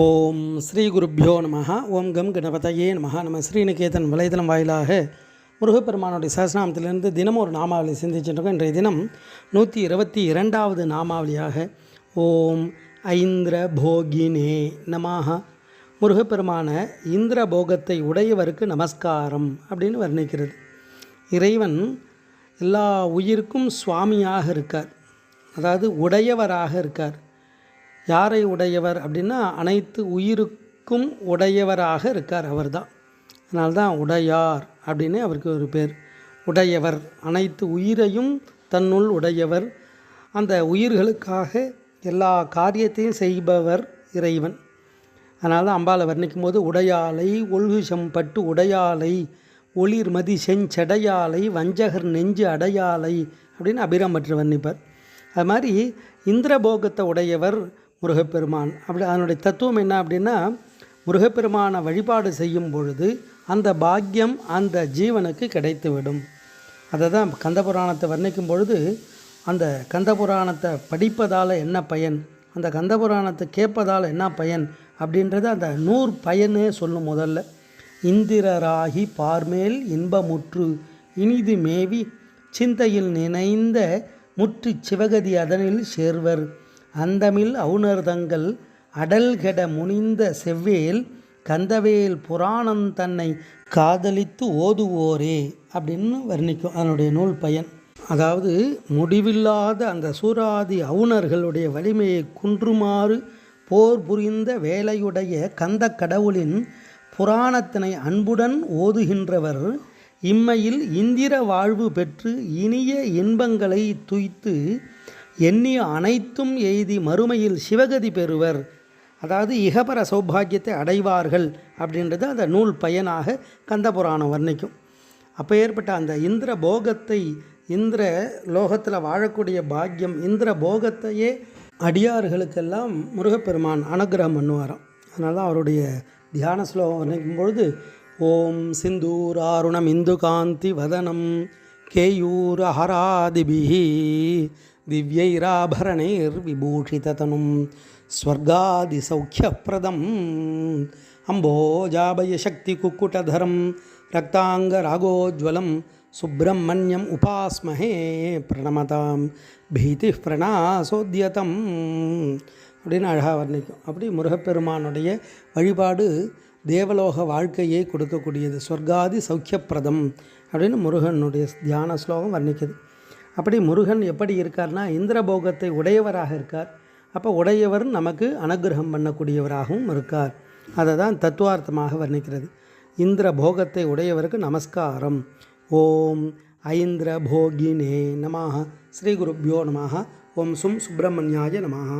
ஓம் ஸ்ரீ குருப்யோ நம ஓம் கம் கணபதையே நம நம்ம ஸ்ரீநிகேதன் வலைதளம் வாயிலாக முருகப்பெருமானுடைய சஹஸ்ரநாமத்திலிருந்து தினமும் ஒரு நாமாவளி சிந்திச்சுருக்கோம் இன்றைய தினம் நூற்றி இருபத்தி இரண்டாவது நாமாவளியாக ஓம் ஐந்திர போகினே நமாக முருகப்பெருமான இந்திர போகத்தை உடையவருக்கு நமஸ்காரம் அப்படின்னு வர்ணிக்கிறது. இறைவன் எல்லா உயிருக்கும் சுவாமியாக இருக்கார். அதாவது உடையவராக இருக்கார். யாரை உடையவர் அப்படின்னா அனைத்து உயிருக்கும் உடையவராக இருக்கார் அவர் தான் அதனால்தான் உடையார் அப்படின்னு அவருக்கு ஒரு பேர். உடையவர் அனைத்து உயிரையும் தன்னுள் உடையவர். அந்த உயிர்களுக்காக எல்லா காரியத்தையும் செய்பவர் இறைவன். அதனால தான் அம்பாளை வர்ணிக்கும் போது உடையாலை ஒழுகு செம்பட்டு உடையாலை ஒளிர்மதி செஞ்சடையாலை வஞ்சகர் நெஞ்சு அடையாலை அப்படின்னு அபிராமற்று வர்ணிப்பார். அது மாதிரி இந்திரபோகத்தை உடையவர் முருகப்பெருமான். அப்படி அதனுடைய தத்துவம் என்ன அப்படின்னா முருகப்பெருமானை வழிபாடு செய்யும் பொழுது அந்த பாக்கியம் அந்த ஜீவனுக்கு கிடைத்துவிடும். அதை தான் கந்த புராணத்தை வர்ணிக்கும் பொழுது அந்த கந்த புராணத்தை படிப்பதால் என்ன பயன்? அந்த கந்த புராணத்தை கேட்பதால் என்ன பயன்? அப்படின்றத அந்த நூறு பயனே சொல்லும் முதல்ல. இந்திரராகி பார்மேல் இன்பமுற்று இனிது மேவி சிந்தையில் நினைந்த முற்று சிவகதி அதனில் சேர்வர். அந்தமில் அவுணர்தங்கள் அடல்கெட முனிந்த செவ்வேல் கந்தவேல் புராணம் தன்னை காதலித்து ஓதுவோரே அப்படின்னு வர்ணிக்கும் அதனுடைய நூல் பயன். அதாவது முடிவில்லாத அந்த சூராதி அவுணர்களுடைய வலிமையை குன்றுமாறு போர் புரிந்த வேலையுடைய கந்த கடவுளின் புராணத்தினை அன்புடன் ஓதுகின்றவர் இம்மையில் இந்திர வாழ்வு பெற்று இனிய இன்பங்களை துய்த்து எண்ணிய அனைத்தும் எய்தி மறுமையில் சிவகதி பெறுவர். அதாவது இகபர சௌபாகியத்தை அடைவார்கள் அப்படின்றது அந்த நூல் பயனாக கந்தபுராணம் வர்ணிக்கும். அப்போ ஏற்பட்ட அந்த இந்திர போகத்தை இந்திர லோகத்தில் வாழக்கூடிய பாக்கியம் இந்திர போகத்தையே அடியார்களுக்கெல்லாம் முருகப்பெருமான் அனுகிரகம் பண்ணுவாராம். அதனால தான் அவருடைய தியான ஸ்லோகம் வர்ணிக்கும் பொழுது ஓம் சிந்தூர் ஆருணம் இந்து காந்தி வதனம் கேயூர் அஹராதிபிஹி திவ்யைராபரணைர் விபூஷிததனும் ஸ்வர்காதி சௌக்கியப்பிரதம் அம்போஜாபய சக்தி குக்குட்டதரம் ரக்தாங்க ராகோஜ்வலம் சுப்பிரமணியம் உபாஸ்மஹே பிரணமதாம் பீதி பிரணாசோத்தியதம் அப்படின்னு அழகாக வர்ணிக்கும். அப்படி முருகப்பெருமானுடைய வழிபாடு தேவலோக வாழ்க்கையை கொடுக்கக்கூடியது. சொர்க்காதி சௌக்கியப்பிரதம் அப்படின்னு முருகனுடைய தியான ஸ்லோகம் வர்ணிக்குது. அப்படி முருகன் எப்படி இருக்கார்னா இந்திரபோகத்தை உடையவராக இருக்கார். அப்போ உடையவர் நமக்கு அனுகிரகம் பண்ணக்கூடியவராகவும் இருக்கார். அதை தான் தத்துவார்த்தமாக வர்ணிக்கிறது. இந்திர போகத்தை உடையவருக்கு நமஸ்காரம். ஓம் ஐந்திர போகினே நமாக ஸ்ரீ குருப்யோ நமாக ஓம் சும் சுப்பிரமணியாய நமாக